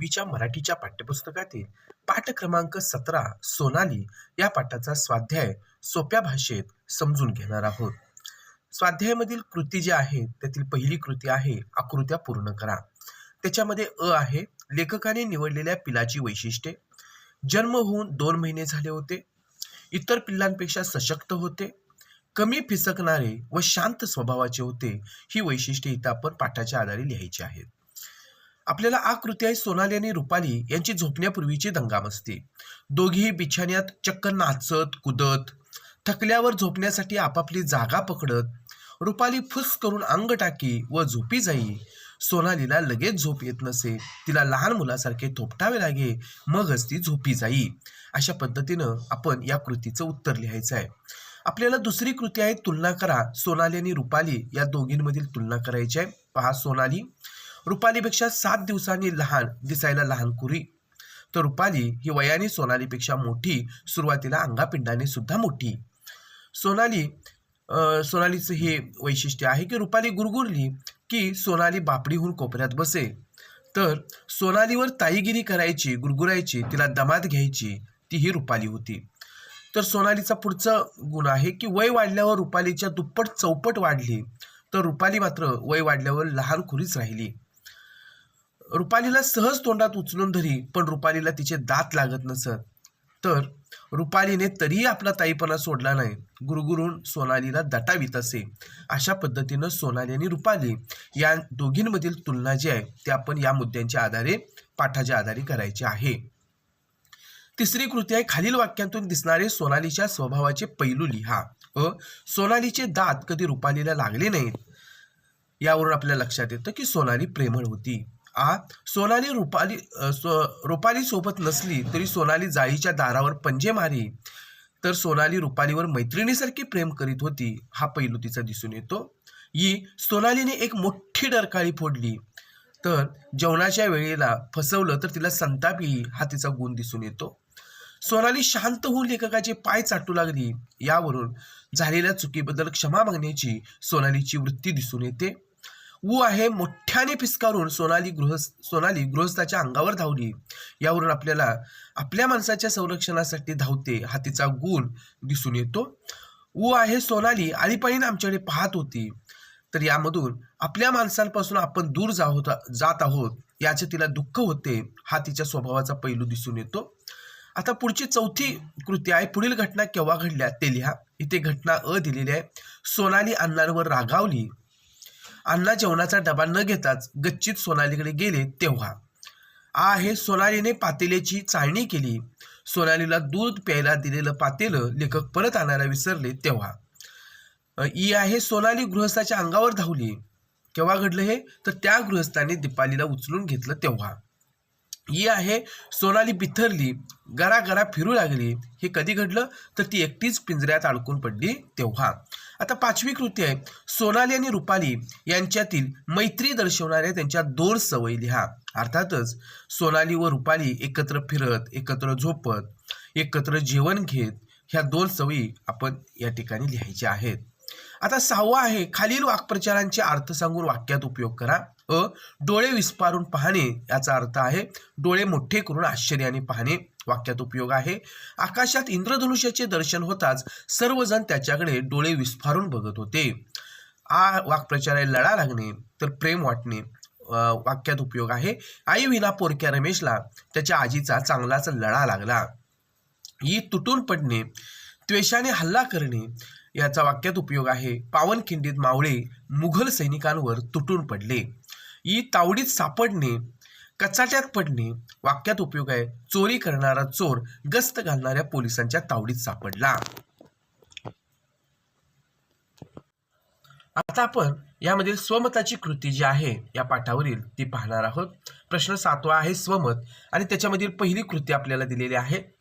विच्या मराठीच्या पाठ्यपुस्तकातील पाठ क्रमांक सतरा सोनाली या पाठाचा स्वाध्याय सोप्या भाषेत समजून घेणार आहोत. स्वाध्यायामधील कृती जी आहे त्यातील पहिली कृती आहे आकृत्या पूर्ण करा. त्याच्यामध्ये अ आहे लेखकाने निवडलेल्या पिलाची वैशिष्ट्ये. जन्म होऊन दोन महिने झाले होते. इतर पिल्लांपेक्षा सशक्त होते. कमी फिसकणारे व शांत स्वभावाचे होते ही वैशिष्ट्ये इथं आपण पाठाच्या आधारे लिहायची आहेत. आपल्याला आकृती आहे सोनाली आणि रुपाली यांची झोपण्यापूर्वीची दंगाम असते. दोघीही बिछाण्यात चक्क नाचत कुदत थकल्यावर झोपण्यासाठी आपापली जागा पकडत रुपाली फुस करून अंग टाकी व झोपी जाई. सोनालीला लगेच झोप येत नसे. तिला लहान मुलासारखे थोपटावे लागे मगच ती झोपी जाई. अशा पद्धतीनं आपण या कृतीचं उत्तर लिहायचं आहे. आपल्याला दुसरी कृती आहे तुलना करा. सोनाली आणि रुपाली या दोघींमधील तुलना करायची आहे. पहा सोनाली रुपालीपेक्षा सात दिवसांनी लहान दिसायला लहान कुरी. तर रुपाली ही वयाने सोनालीपेक्षा मोठी सुरुवातीला अंगापिंडाने सुद्धा मोठी. सोनाली सोनालीचं हे वैशिष्ट्य आहे की रुपाली गुरगुरली की सोनाली बापडीहून कोपऱ्यात बसे. तर सोनालीवर ताईगिरी करायची गुरगुरायची तिला दमात घ्यायची ती ही रुपाली होती. तर सोनालीचा पुढचा गुण आहे की वय वाढल्यावर रुपालीच्या दुप्पट चौपट वाढली. तर रुपाली मात्र वय वाढल्यावर लहान खुरीच राहिली. रुपालीला सहज तोंडात उचलून धरी पण रुपालीला तिचे दात लागत नसत. तर रुपालीने तरीही आपला ताईपणा सोडला नाही. गुरुगुरून सोनालीला दटावीत असे. अशा पद्धतीनं सोनाली आणि रुपाली या दोघींमधील तुलना जी आहे ती आपण या मुद्द्यांच्या आधारे पाठाच्या आधारे करायची आहे. तिसरी कृती आहे खालील वाक्यांतून दिसणारे सोनालीच्या स्वभावाचे पैलू लिहा. अ सोनालीचे दात कधी रुपालीला लागले नाहीत? यावरून आपल्या लक्षात येतं की सोनाली प्रेमळ होती. आ सोनाली रुपाली सो रुपाली सोबत नसली तरी सोनाली जाळीच्या दारावर पंजे मारी. तर सोनाली रुपालीवर मैत्रिणीसारखी प्रेम करीत होती हा पैलू तिचा दिसून येतो. ही सोनालीने एक मोठी डरकाळी फोडली. तर जेवणाच्या वेळेला फसवलं तर तिला संतापी हा तिचा गुण दिसून येतो. सोनाली शांत होऊन लेखकाचे पाय चाटू लागली. यावरून झालेल्या चुकीबद्दल क्षमा मागण्याची सोनालीची वृत्ती दिसून येते. ऊ आहे मोठ्याने पिस्कारून सोनाली गृहस्थ सोनाली गृहस्थाच्या अंगावर धावली. यावरून आपल्याला आपल्या माणसाच्या संरक्षणासाठी धावते हा तिचा गुण दिसून येतो. ऊ आहे सोनाली आळीपाळीने आमच्याकडे पाहत होती. तर यामधून आपल्या माणसांपासून आपण दूर जाहोत जात आहोत याचे तिला दुःख होते हा तिच्या स्वभावाचा पैलू दिसून येतो. आता पुढची चौथी कृती आहे पुढील घटना केव्हा घडल्या ते लिहा. इथे घटना अ दिलेली आहे. सोनाली अण्णांवर रागावली. अण्णा जेवणाचा डबा न घेताच गच्चीत सोनालीकडे गेले तेव्हा. आ हे सोनालीने पातेल्याची चाळणी केली. सोनालीला दूध प्यायला दिलेलं पातेलं लेखक परत आणायला विसरले तेव्हा. ई आहे सोनाली गृहस्थाच्या अंगावर धावली. केव्हा घडलं हे? तर त्या गृहस्थाने दीपालीला उचलून घेतलं तेव्हा. ही आहे सोनाली बिथरली गरा गरा फिरू लागली. हे कधी घडलं? तर ती एकटीच पिंजऱ्यात अडकून पडली तेव्हा. आता पाचवी कृती आहे. सोनाली आणि रुपाली यांच्यातील मैत्री दर्शवणाऱ्या त्यांच्या दोन सवयी लिहा. अर्थातच सोनाली व रुपाली एकत्र फिरत एकत्र झोपत एकत्र जेवण घेत ह्या दोन सवयी आपण या ठिकाणी लिहायच्या आहेत. आता सहावा आहे खालील वाक्प्रचारांचे अर्थ सांगून वाक्यात उपयोग करा. अ डोळे विस्पारून पाहणे याचा अर्थ आहे डोळे मोठे करून आश्चर्याने पाहणे. वाक्यात उपयोग आहे आकाशात इंद्रधनुष्याचे दर्शन होताच सर्वजण त्याच्याकडे डोळे विस्फारून बघत होते. आ वाक्प्रचारे लढा लागणे तर प्रेम वाटणे. वाक्यात उपयोग आहे आई विना पोरक्या रमेशला त्याच्या आजीचा चांगलाच लढा लागला. ही तुटून पडणे त्वेषाने हल्ला करणे याचा वाक्यात उपयोग आहे. पावनखिंडीत मावळे मुघल सैनिकांवर तुटून पडले. ही तावडीत सापडणे कचाट्यात पडणे वाक्यात उपयोग आहे. चोरी करणारा चोर गस्त घालणाऱ्या पोलिसांच्या तावडीत सापडला. आता आपण यामधील स्वमताची कृती जी आहे या पाठावरील ती पाहणार आहोत. प्रश्न सातवा आहे स्वमत आणि त्याच्यामधील पहिली कृती आपल्याला दिलेली आहे.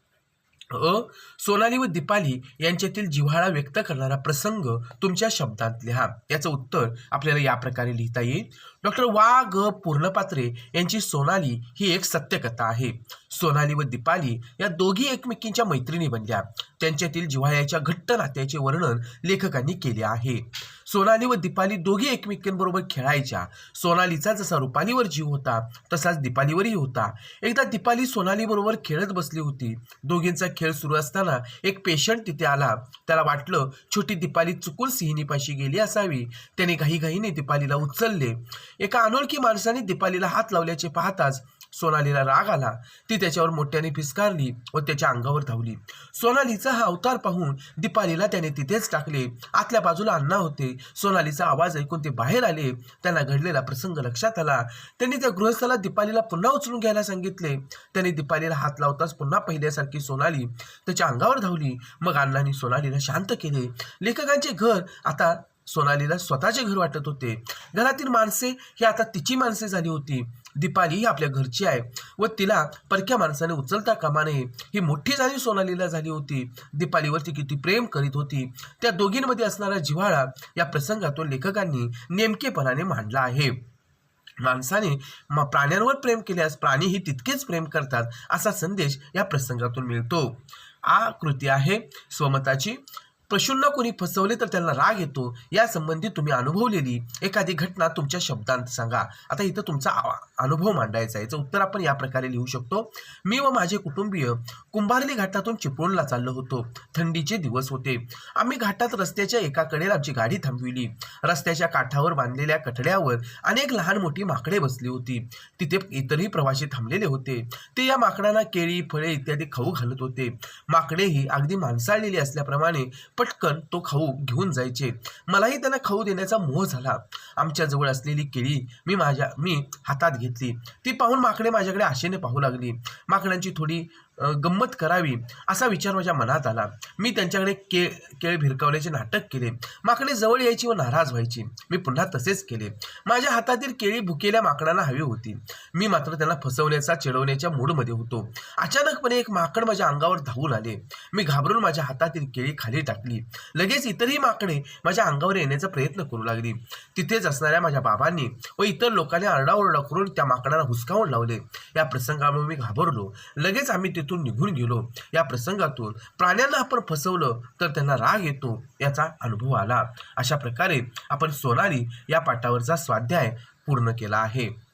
अ सोनाली व दीपाली यांच्यातील जिव्हाळा व्यक्त करणारा प्रसंग तुमच्या शब्दात लिहा. याचं उत्तर आपल्याला या प्रकारे लिहिता येईल. डॉक्टर वा. ग. पूर्णपात्रे यांची सोनाली ही एक सत्यकथा आहे. सोनाली व दीपाली या दोघी एकमेकींच्या मैत्रिणी बनल्या. त्यांच्यातील जिव्हाळ्याच्या घट्ट नात्याचे वर्णन लेखकांनी केले आहे. सोनाली व दीपाली दोघी एकमेकींबरोबर खेळायच्या. सोनालीचा जसा रुपालीवर जीव होता तसाच दीपालीवरही होता. एकदा दीपाली सोनालीबरोबर खेळत बसली होती. दोघींचा खेळ सुरू असताना एक पेशंट तिथे आला. त्याला वाटलं छोटी दीपाली चुकून सिहिनीपाशी गेली असावी. त्याने घाईघाईने दीपालीला उचलले. एका अनोळखी माणसाने दीपालीला हात लावल्याचे पाहताच सोनालीला राग आला. ती त्याच्यावर मोठ्याने फिसकारली व त्याच्या अंगावर धावली. सोनालीचा हा अवतार पाहून दीपालीला त्याने तिथेच टाकले. आतल्या बाजूला अण्णा होते. सोनालीचा आवाज ऐकून ते बाहेर आले. त्यांना घडलेला प्रसंग लक्षात आला. त्यांनी त्या गृहस्थाला दीपालीला पुन्हा उचलून घ्यायला सांगितले. त्यांनी दीपालीला हात लावताच पुन्हा पहिल्यासारखी सोनाली त्याच्या अंगावर धावली. मग अण्णांनी सोनालीला शांत केले. लेखकांचे घर आता सोनालीला स्वतःचे घर वाटत होते. घरातील माणसे ही आता तिची माणसे झाली होती. दीपाली ही आपल्या घरची आहे व तिला परक्या माणसाने उचलता कामा नये ही मोठी झाली सोनालीला झाली होती. दीपालीवरती किती प्रेम करीत होती. त्या दोघींमध्ये असणारा जिव्हाळा या प्रसंगातून लेखकांनी नेमकेपणाने मांडला आहे. माणसाने म प्राण्यांवर प्रेम केल्यास प्राणीही तितकेच प्रेम करतात असा संदेश या प्रसंगातून मिळतो. आ कृती आहे स्वमताची. पशूंना कोणी फसवले तर त्यांना राग येतो या संबंधी तुम्ही अनुभवलेली एखादी घटना तुमच्या शब्दांत सांगा. आता इथं तुमचा अनुभव मांडायचा आहे. याचं उत्तर आपण या प्रकारे लिहू शकतो. मी व माझे कुटुंबीय कुंभारली घाटातून चिपळूणला चाललो होतो. थंडीचे दिवस होते. आम्ही घाटात रस्त्याच्या एका कडेला आमची गाडी थांबविली. रस्त्याच्या काठावर बांधलेल्या कठड्यावर अनेक लहान मोठी माकडे बसली होती. तिथे इतरही प्रवासी थांबलेले होते. ते या माकडांना केळी फळे इत्यादी खाऊ घालत होते. माकडेही अगदी माणसाळलेली असल्याप्रमाणे पटकन तो खाऊ घेऊन जायचे. मलाही त्यांना खाऊ देण्याचा मोह झाला. आमच्या जवळ असलेली केळी मी माझ्या मी हातात घेतली. ती पाहून माकडे माझ्याकडे आशेने पाहू लागली. माकडांची थोडी गंमत करावी असा विचार माझ्या मनात आला. मी त्यांच्याकडे के केळ भिरकावण्याचे नाटक केले. माकडे जवळ यायची व नाराज व्हायची. मी पुन्हा तसेच केले. माझ्या हातातील केळी भुकेल्या माकडांना हवी होती. मी मात्र त्यांना फसवण्याचा चिडवण्याच्या मूडमध्ये होतो. अचानकपणे एक माकड माझ्या अंगावर धावून आले. मी घाबरून माझ्या हातातील केळी खाली टाकली. लगेच इतरही माकडे माझ्या अंगावर येण्याचा प्रयत्न करू लागली. तिथेच असणाऱ्या माझ्या बाबांनी व इतर लोकांनी आरडाओरडा करून त्या माकडांना हुसकावून लावले. या प्रसंगामुळे मी घाबरलो. लगेच आम्ही तिथून निघून गेलो. या प्रसंगातून प्राण्यांना आपण फसवलं तर त्यांना राग येतो याचा अनुभव आला. अशा प्रकारे आपण सोनाली या पाठावरचा स्वाध्याय पूर्ण केला आहे.